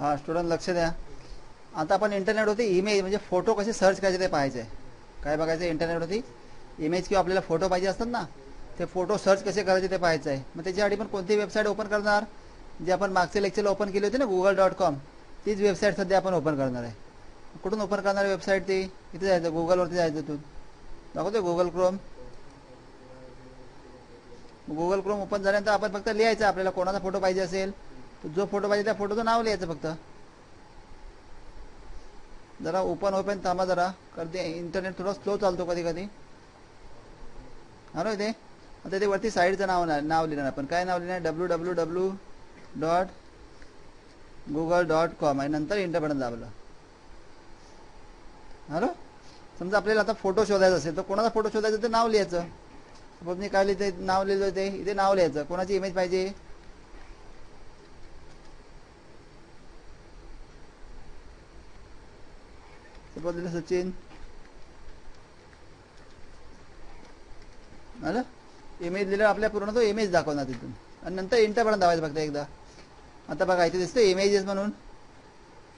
हा स्टुडंट लक्ष द्या. आता आपण इंटरनेटवरती इमेज म्हणजे फोटो कसे सर्च करायचे ते पाहायचे. काय बघायचं इंटरनेटवरती इमेज किंवा आपल्याला फोटो पाहिजे असतात ना ते फोटो सर्च कसे करायचे ते पाहायचं आहे मग त्याच्यासाठी पण कोणती वेबसाईट ओपन करणार? जे आपण मागच्या लेक्चरला ओपन केली होती ना गुगल डॉट कॉम तीच वेबसाईट सध्या आपण ओपन करणार आहे. कुठून ओपन करणार आहे वेबसाईट ती? इथे जायचं गुगलवरती जायचं तू दाखवतो Google Chrome Google Chrome open झाल्यानंतर आपण फक्त लिहायचं आपल्याला कोणाचा फोटो पाहिजे असेल जो फोटो पाहिजे त्या फोटोचं नाव लिहायचं फक्त. जरा ओपन ओपन थांबा जरा कधी इंटरनेट थोडा स्लो चालतो कधी कधी. हा इथे आता ते वरती साईडचं नाव नाव लिहिणार आपण. काय नाव लिहिणार? W W W dot Google dot com आणि नंतर इंटरपर्यंत बटन दाबलं. हॅलो? समजा आपल्याला आता फोटो शोधायचा असेल तर कोणाचा फोटो शोधायचा ते नाव लिहायचं. सपोज मी काय लिहिते नाव लिहिलं ते इथे नाव लिहायचं. कोणाची इमेज पाहिजे? सपोज लिहिलं सचिन आलं इमेज लिहिलं आपल्या पूर्ण तो इमेज दाखवणार तिथून. आणि नंतर इंटर पण दाबायचं फक्त एकदा. आता बघा इथे दिसतं इमेजेस म्हणून.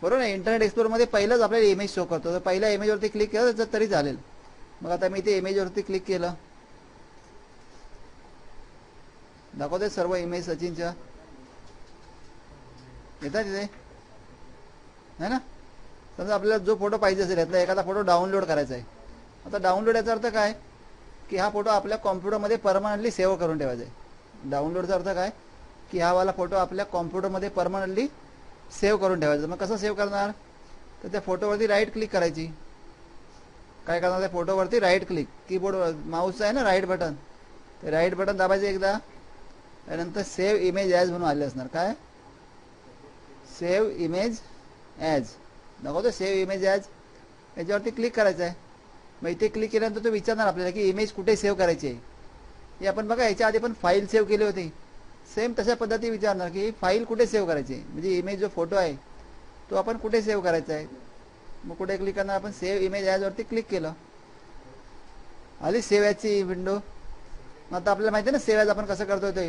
बरोबर ना इंटरनेट एक्सप्लोरमध्ये पहिलंच आपल्याला इमेज शो करतो. तर पहिल्या इमेजवरती क्लिक केलं तर तरी चालेल. मग आता मी इथे इमेजवरती क्लिक केलं. दाखवते सर्व इमेज सचिनच्या. येतात तिथे? है ना? समजा आपल्याला जो फोटो पाहिजे असेल यातला एखादा फोटो डाउनलोड करायचा आहे. आता डाउनलोड याचा अर्थ काय? की हा फोटो आपल्या कॉम्प्युटरमध्ये परमनंटली सेव्ह करून ठेवायचा आहे. डाउनलोडचा अर्थ काय? की हा वाला फोटो आपल्या कॉम्प्युटरमध्ये परमनंटली सेव्ह करून ठेवायचा. मग कसं सेव्ह करणार? तर त्या फोटोवरती राईट क्लिक करायची. काय करणार त्या फोटोवरती राईट क्लिक कीबोर्ड माऊसचं आहे ना राईट बटन ते राईट बटन दाबायचं एकदा. त्यानंतर सेव्ह इमेज ॲज म्हणून आले असणार. काय? सेव्ह इमेज ॲज नको तो सेव्ह इमेज ॲज याच्यावरती क्लिक करायचं आहे मग इथे क्लिक केल्यानंतर तो विचारणार आपल्याला की इमेज कुठे सेव्ह करायची आहे? हे आपण बघा याच्या आधी पण फाईल सेव्ह केली होती. सेम तशा पद्धती विचारणार की फाईल कुठे सेव्ह करायची आहे? म्हणजे इमेज जो फोटो आहे तो आपण कुठे सेव्ह करायचा आहे? मग कुठे क्लिक करणार? आपण सेव्ह इमेज ॲजवरती क्लिक केलं. आली सेव्ह ॲजची विंडो मग आता आपल्याला माहिती आहे ना सेव्ह ॲज आपण कसं करतो ते?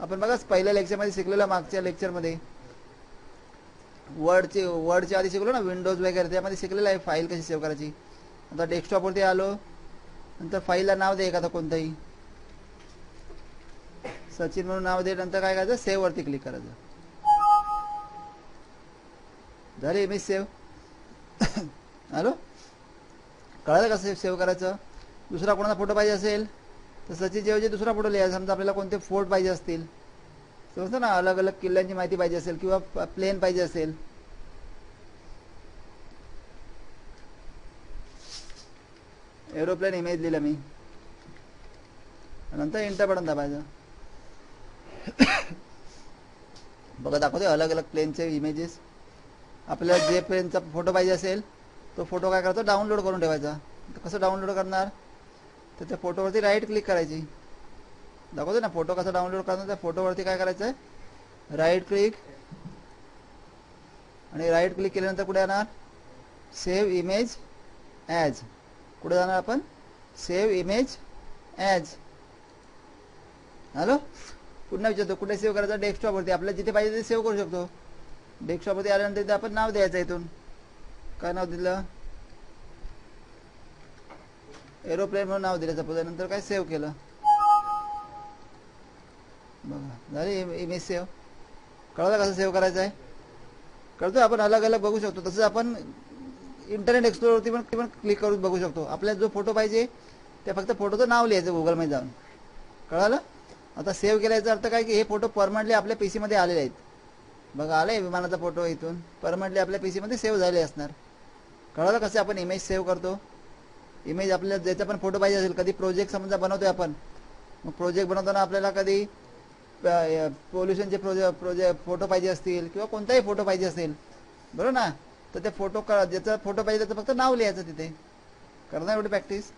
आपण बघा पहिल्या लेक्चरमध्ये शिकलेलं मागच्या लेक्चरमध्ये वर्डचे वर्डच्या आधी शिकलो ना विंडोज वगैरे त्यामध्ये शिकलेलं आहे फाईल कशी सेव्ह करायची. आता डेस्कटॉपवरती आलो नंतर फाईलला नाव दे एखादा कोणतंही. सचिन म्हणून नाव दे नंतर काय करायचं? सेव्हवरती क्लिक करायचं. झाले मी सेव्ह हॅलो? कळालं कसं सेव्ह करायचं? दुसरा कोणाचा फोटो पाहिजे असेल तर सचिनच्या ऐवजी दुसरा फोटो लिहायचा समजा आपल्याला कोणते फोर्ट पाहिजे असतील समजतो ना अलग अलग किल्ल्यांची माहिती पाहिजे असेल किंवा प्लेन पाहिजे असेल. एरोप्लेन इमेज लिहिलं मी. नंतर इंटर बटन दाबायचं बघा दाखवते अलग अलग प्लेनचे इमेजेस आपल्याला जे प्लेनचा फोटो पाहिजे असेल तो फोटो काय करतो? डाउनलोड करून ठेवायचा. कसं डाउनलोड करणार? तर त्या फोटोवरती राईट क्लिक करायची. दाखवतो ना फोटो कसा डाउनलोड करणार त्या फोटोवरती काय करायचं आहे राईट क्लिक आणि राईट क्लिक केल्यानंतर कुठे येणार सेव्ह इमेज ॲज कुठे जाणार आपण? सेव्ह इमेज ॲज हॅलो पुन्हा विचारतो कुठे सेव्ह करायचं? डेस्कटॉपवरती आपल्याला जिथे पाहिजे तिथे सेव्ह करू शकतो. डेस्कटॉपवरती आल्यानंतर तिथे आपण नाव द्यायचं इथून. काय नाव दिलं? एरोप्लेन म्हणून नाव दिलं सपोज नंतर काय सेव्ह केलं? बघा झाली इमेज सेव्ह कळलं कसं सेव्ह करायचं आहे? कळतो आपण अलग अलग बघू शकतो. तसंच आपण इंटरनेट एक्सप्लोरवरती पण पण क्लिक करून बघू शकतो. आपल्याला जो फोटो पाहिजे त्या फक्त फोटोचं नाव लिहायचं गुगलमध्ये जाऊन. कळालं? आता सेव्ह केल्याचा अर्थ काय की हे फोटो परमनंटली आपल्या पी सीमध्ये आलेले आहेत. बघा आलं आहे विमानाचा फोटो इथून. परमनंटली आपल्या पी सीमध्ये सेव्ह झाले असणार. कळालं कसं आपण इमेज सेव्ह करतो? इमेज आपल्याला ज्याचा पण फोटो पाहिजे असेल कधी प्रोजेक्ट समजा बनवतोय आपण. मग प्रोजेक्ट बनवताना आपल्याला कधी पोल्युशनचे प्रोजे प्रोजे फोटो पाहिजे असतील किंवा कोणताही फोटो पाहिजे असेल बरोबर ना? तर ते फोटो ज्याचा फोटो पाहिजे त्याचं फक्त नाव लिहायचं तिथे. करणार एवढी प्रॅक्टिस